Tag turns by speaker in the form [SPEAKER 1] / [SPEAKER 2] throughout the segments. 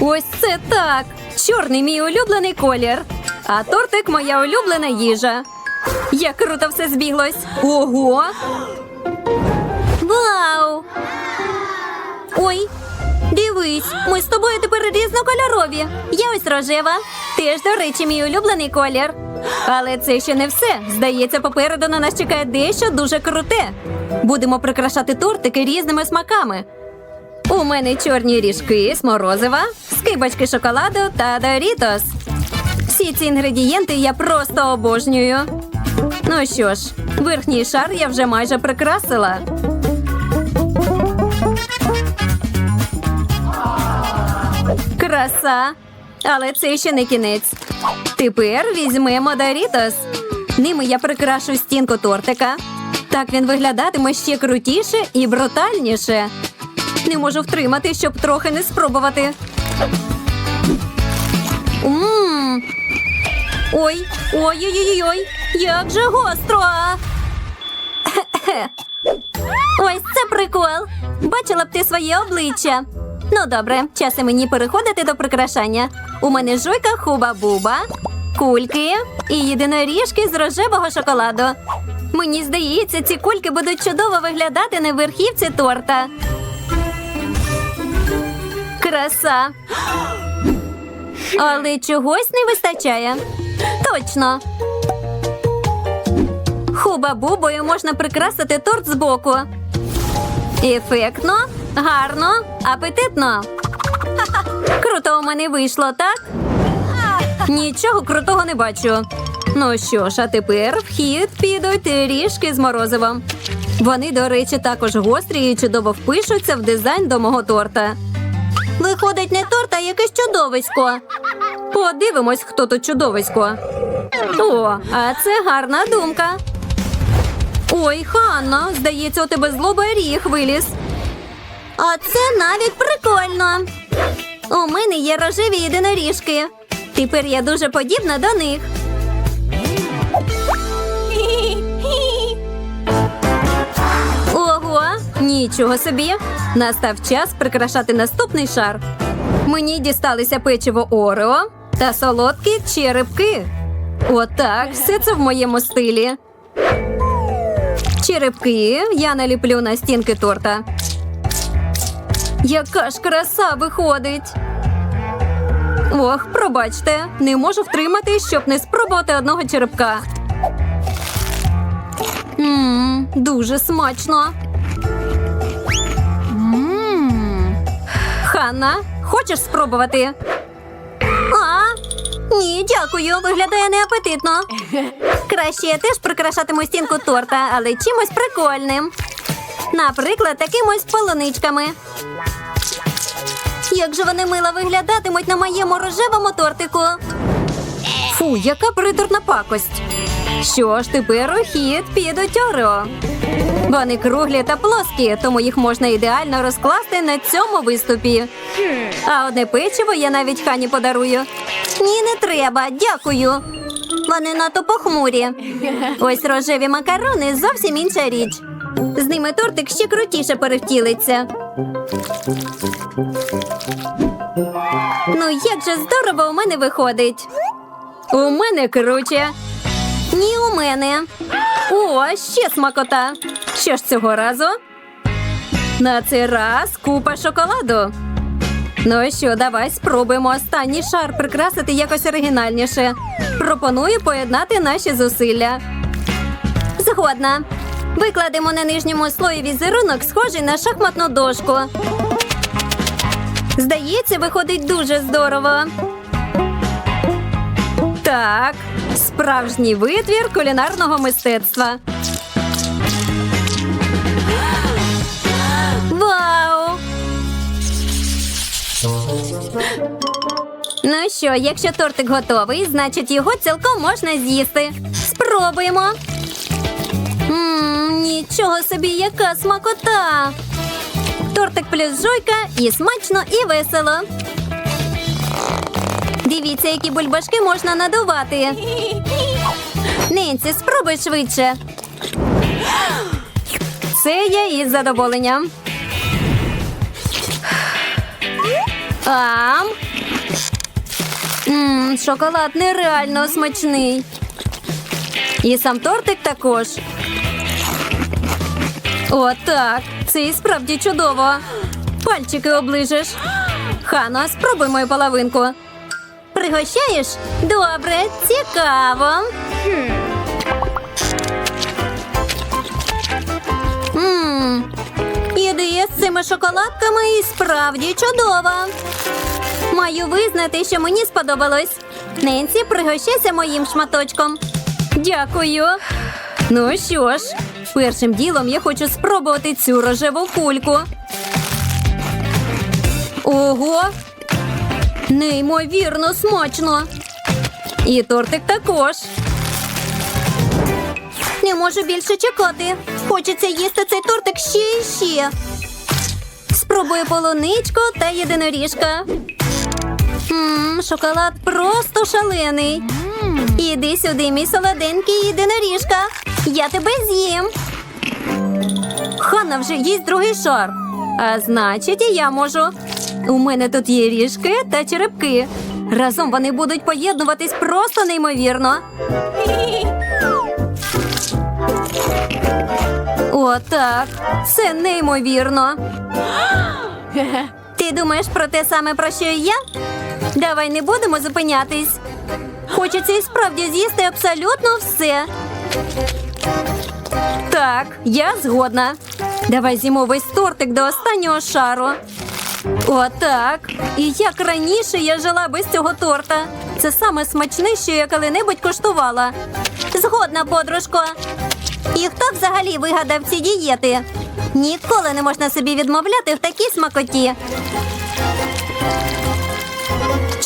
[SPEAKER 1] Ось це так. Чорний мій улюблений колір. А тортик моя улюблена їжа. Як круто все збіглось. Ого. Вау! Ой, дивись, ми з тобою тепер різнокольорові. Я ось рожева. Теж, до речі, мій улюблений колір. Але це ще не все. Здається, попереду на нас чекає дещо дуже круте. Будемо прикрашати тортики різними смаками. У мене чорні ріжки з морозива, скибочки шоколаду та дорітос. Всі ці інгредієнти я просто обожнюю. Ну що ж, верхній шар я вже майже прикрасила. Краса. Але це ще не кінець. Тепер візьмемо Дорітос. Ними я прикрашу стінку тортика. Так він виглядатиме ще крутіше і брутальніше. Не можу втримати, щоб трохи не спробувати. Мм. Ой, ой-ой-ой, як же гостро. Ось це прикол. Бачила б ти своє обличчя. Ну добре, час і мені переходити до прикрашання. У мене жуйка хуба-буба, кульки і єдиноріжки з рожевого шоколаду. Мені здається, ці кульки будуть чудово виглядати на верхівці торта. Краса. Але чогось не вистачає. Точно. Хуба-бубою можна прикрасити торт збоку. Ефектно, гарно, апетитно. Круто у мене вийшло, так? Нічого крутого не бачу. Ну що ж, а тепер в хід підуть ріжки з морозивом. Вони, до речі, також гострі і чудово впишуться в дизайн до мого торта. Виходить, не торт, а якесь чудовисько. Подивимось, хто тут чудовисько. О, а це гарна думка. Ой, Ханна, здається, у тебе злоба ріг виліз. А це навіть прикольно. У мене є рожеві єдиноріжки. Тепер я дуже подібна до них. Нічого собі. Настав час прикрашати наступний шар. Мені дісталися печиво Орео та солодкі черепки. Отак, все це в моєму стилі. Черепки я наліплю на стінки торта. Яка ж краса виходить. Ох, пробачте, не можу втримати, щоб не спробувати одного черепка. Мм, дуже смачно. Ханна, хочеш спробувати? А, ні, дякую. Виглядає неапетитно. Краще я теж прикрашатиму стінку торта, але чимось прикольним. Наприклад, такимось полуничками. Як же вони мило виглядатимуть на моєму рожевому тортику. Фу, яка приторна пакость. Що ж, тепер у хід підуть. Вони круглі та плоскі, тому їх можна ідеально розкласти на цьому виступі. А одне печиво я навіть хані подарую. Ні, не треба, дякую. Вони надто похмурі. Ось рожеві макарони зовсім інша річ. З ними тортик ще крутіше перевтілиться. Ну, як же здорово у мене виходить. У мене круче. Ні, у мене. О, ще смакота. Що ж цього разу? На цей раз купа шоколаду. Ну що, давай спробуємо останній шар прикрасити якось оригінальніше. Пропоную поєднати наші зусилля. Згодна. Викладемо на нижньому слої візерунок, схожий на шахматну дошку. Здається, виходить дуже здорово. Так, справжній витвір кулінарного мистецтва. Вау! Ну що, якщо тортик готовий, значить його цілком можна з'їсти. Спробуємо. Ммм, нічого собі, яка смакота. Тортик плюс жуйка і смачно, і весело. Дивіться, які бульбашки можна надувати. Ненці, спробуй швидше. Це я із задоволенням. Ам, Ммм, шоколад нереально смачний. І сам тортик також. О, так. Це і справді чудово. Пальчики оближеш. Хано, спробуй мою половинку. Пригощаєш? Добре, цікаво. Ммм, ідея з цими шоколадками і справді чудова. Маю визнати, що мені сподобалось. Ненсі, пригощайся моїм шматочком. Дякую. Ну що ж, першим ділом я хочу спробувати цю рожеву кульку. Ого! Неймовірно смачно. І тортик також. Не можу більше чекати. Хочеться їсти цей тортик ще і ще. Спробую полуничку та єдиноріжка. Ммм, шоколад просто шалений. Іди сюди, мій солоденький єдиноріжка. Я тебе з'їм. Ханна вже їсть другий шар. А значить, і я можу. У мене тут є ріжки та черепки. Разом вони будуть поєднуватись просто неймовірно. О, так. Це неймовірно. Ти думаєш про те саме, про що і я? Давай не будемо зупинятись. Хочеться і справді з'їсти абсолютно все. Так, я згодна. Давай з'їмо весь тортик до останнього шару. Отак. І як раніше я жила без цього торта. Це саме смачне, що я коли-небудь коштувала. Згодна, подружко. І хто взагалі вигадав ці дієти? Ніколи не можна собі відмовляти в такій смакоті.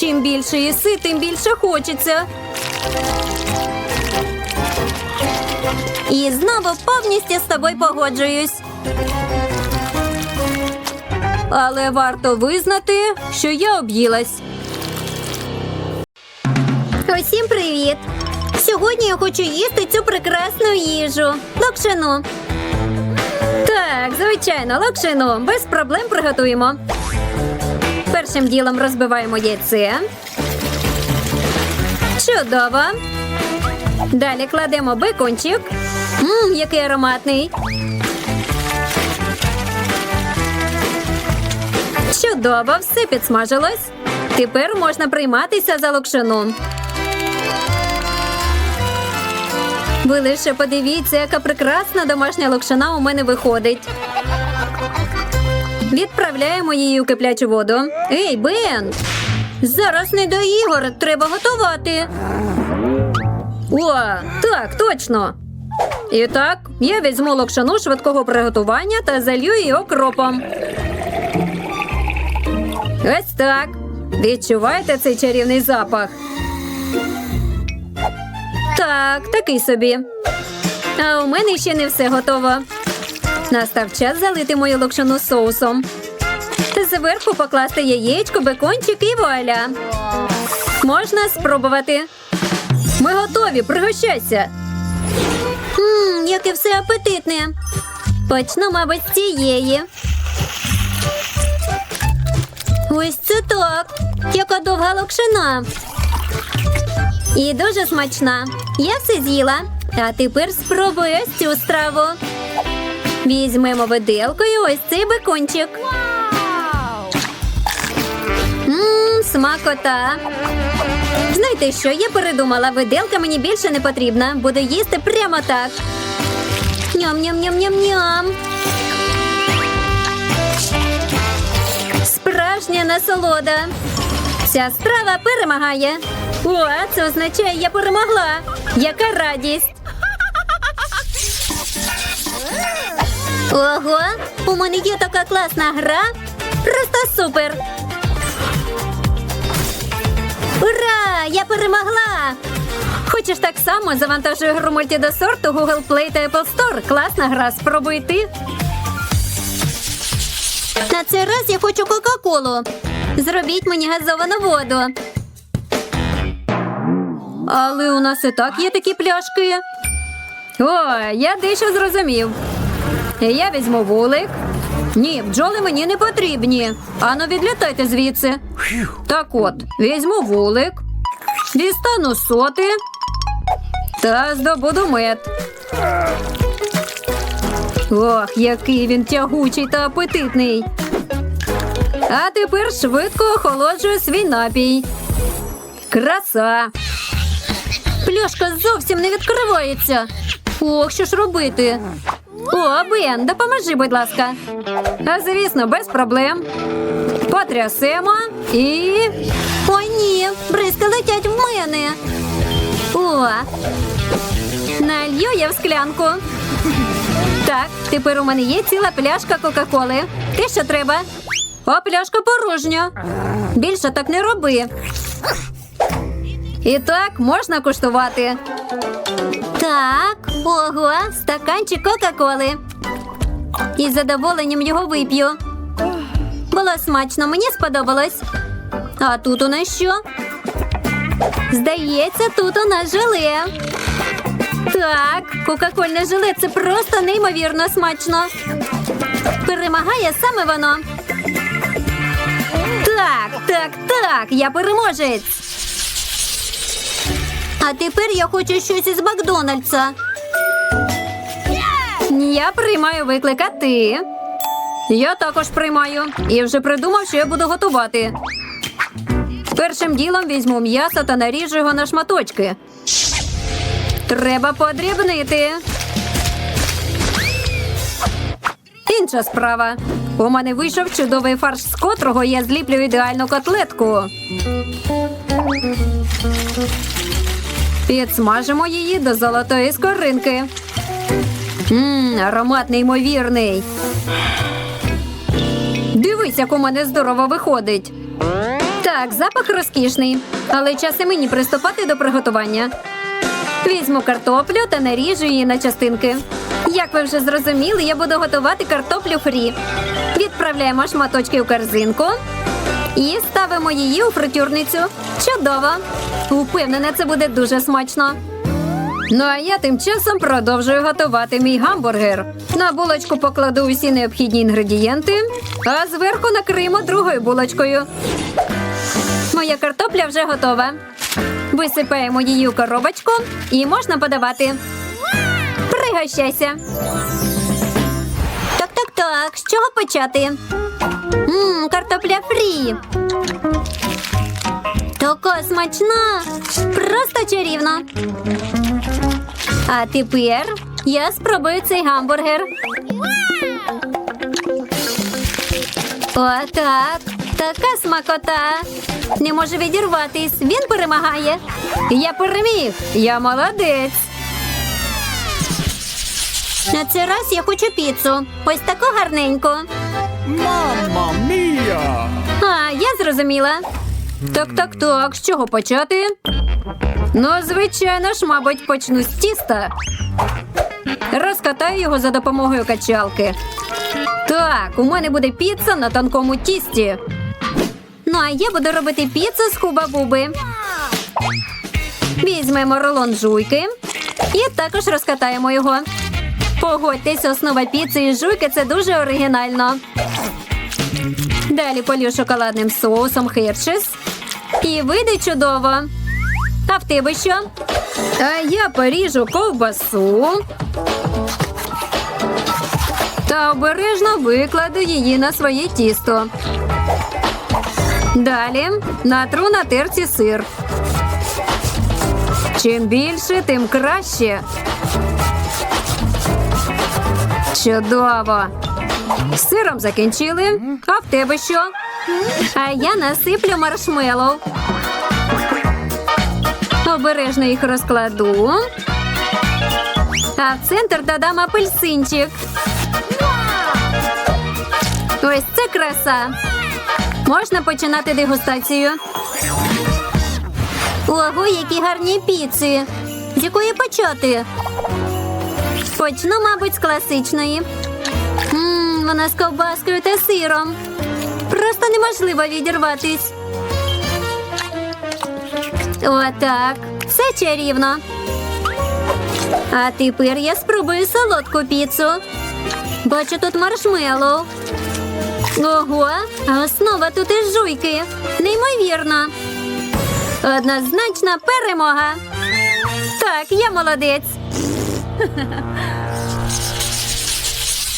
[SPEAKER 1] Чим більше їси, тим більше хочеться. І знову повністю з тобою погоджуюсь. Але варто визнати, що я об'їлась. Усім привіт! Сьогодні я хочу їсти цю прекрасну їжу. Локшину. Так, звичайно, локшину. Без проблем приготуємо. Першим ділом розбиваємо яйце. Чудово. Далі кладемо бекончик. Мм, який ароматний. Чудово, все підсмажилось. Тепер можна прийматися за локшину. Ви лише подивіться, яка прекрасна домашня локшина у мене виходить. Відправляємо її у киплячу воду. Ей, Бен! Зараз не до ігор, треба готувати. О, так, точно. І так, я візьму локшину швидкого приготування та залью її окропом. Ось так. Відчуваєте цей чарівний запах? Так, такий собі. А у мене ще не все готово. Настав час залити мою локшину соусом. Зверху покласти яєчко, бекончик і вуаля. Можна спробувати. Ми готові, пригощайся. Ммм, яке все апетитне. Почну, мабуть, з цієї. Ось це так. Яка довга локшина. І дуже смачна. Я все з'їла. А тепер спробую ось цю страву. Візьмемо виделкою ось цей бекончик. Ммм, смакота. Знаєте що, я передумала, виделка мені більше не потрібна. Буду їсти прямо так. Ням-ням-ням-ням-ням. Справжня насолода. Ця страва перемагає. О, це означає, я перемогла. Яка радість. Ого, у мене є така класна гра. Просто супер. Ура! Я перемогла! Хочеш так само завантажуй гру мультидосорту Google Play та Apple Store. Класна гра, спробуй ти. На цей раз я хочу Кока-Колу. Зробіть мені газовану воду. Але у нас і так є такі пляшки. О, я дещо зрозумів. Я візьму вулик. Ні, бджоли мені не потрібні. Ану, відлітайте звідси. Так от, візьму вулик, Дістану соти та здобуду мед. Ох, який він тягучий та апетитний. А тепер швидко охолоджую свій напій. Краса. Пляшка зовсім не відкривається. Ох, що ж робити? О, Бен, допоможи, будь ласка. А звісно, без проблем. Потрясемо і. О, ні, бризки летять в мене. О, налью я в склянку. Так, тепер у мене є ціла пляшка Кока-Коли. Те, що треба. А пляшка порожня. Більше так не роби. І так можна куштувати. Так, ого, стаканчик Кока-Коли. Із задоволенням його вип'ю. Було смачно, мені сподобалось. А тут у нас що? Здається, тут у нас желе. Так, кока-кольне желе це просто неймовірно смачно. Перемагає саме воно. Так, так, так, я переможець. А тепер я хочу щось із Макдональдса. Я приймаю виклик, а ти? Я також приймаю. І вже придумав, що я буду готувати. Першим ділом візьму м'ясо та наріжу його на шматочки. Треба подрібнити. Інша справа. У мене вийшов чудовий фарш, з котрого я зліплю ідеальну котлетку. Підсмажимо її до золотої скоринки. Мм, аромат неймовірний. Дивись, як у мене здорово виходить. Так, запах розкішний, але час і мені приступати до приготування. Візьму картоплю та наріжу її на частинки. Як ви вже зрозуміли, я буду готувати картоплю фрі. Відправляємо шматочки у корзинку і ставимо її у фритюрницю. Чудово! Упевнена, це буде дуже смачно. Ну а я тим часом продовжую готувати мій гамбургер. На булочку покладу усі необхідні інгредієнти, а зверху накриємо другою булочкою. Моя картопля вже готова. Висипаємо її у коробочку і можна подавати. Пригощайся. Так, так, так. З чого почати? Мм, картопля фрі. Така смачна. Просто чарівна. А тепер я спробую цей гамбургер. Отак. Така смакота. Не може відірватись. Він перемагає. Я переміг. Я молодець. На цей раз я хочу піцу. Ось таку гарненьку.
[SPEAKER 2] Mamma mia!
[SPEAKER 1] А, я зрозуміла. Так, так, так. З чого почати? Ну, звичайно ж, мабуть, почну з тіста. Розкатаю його за допомогою качалки. Так, у мене буде піца на тонкому тісті. Ну, а я буду робити піцу з хуба-буби. Візьмемо рулон жуйки і також розкатаємо його. Погодьтесь, основа піци і жуйки це дуже оригінально. Далі полю шоколадним соусом хершес. І вийде чудово. А в тебе що? А я поріжу ковбасу. Та обережно викладу її на своє тісто. Далі натру на терці сир. Чим більше, тим краще. Чудово. Сиром закінчили. А в тебе що? А я насиплю маршмеллоу. Обережно їх розкладу. А в центр додам апельсинчик. Ось це краса. Можна починати дегустацію. Ого, які гарні піци. З якої почати? Почну, мабуть, з класичної. Ммм, вона з ковбаскою та сиром. Просто неможливо відірватись. Отак. Все чарівно. А тепер я спробую солодку піцу. Бачу тут маршмеллоу. Ого, а основа тут із жуйки. Неймовірно. Однозначна перемога. Так, я молодець.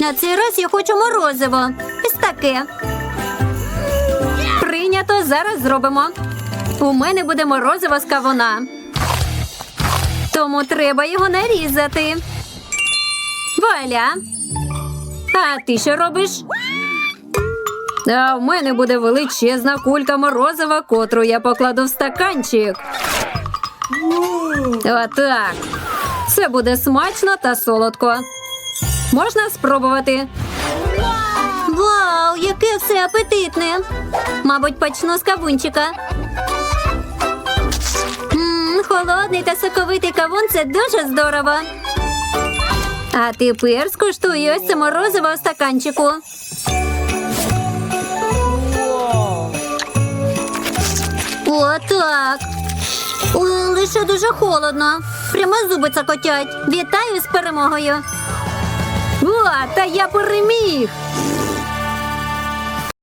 [SPEAKER 1] На цей раз я хочу морозиво. Ось таке. Прийнято, зараз зробимо. У мене буде морозиво з кавуна. Тому треба його нарізати. Валя. А ти що робиш? А в мене буде величезна кулька морозива, котру я покладу в стаканчик. Отак. Це буде смачно та солодко. Можна спробувати. Вау, яке все апетитне. Мабуть, почну з кавунчика. М, холодний та соковитий кавун це дуже здорово. А тепер скуштую ось це морозиво у стаканчику. Отак. Лише дуже холодно. Прямо зуби цокотять. Вітаю з перемогою. О, та я переміг.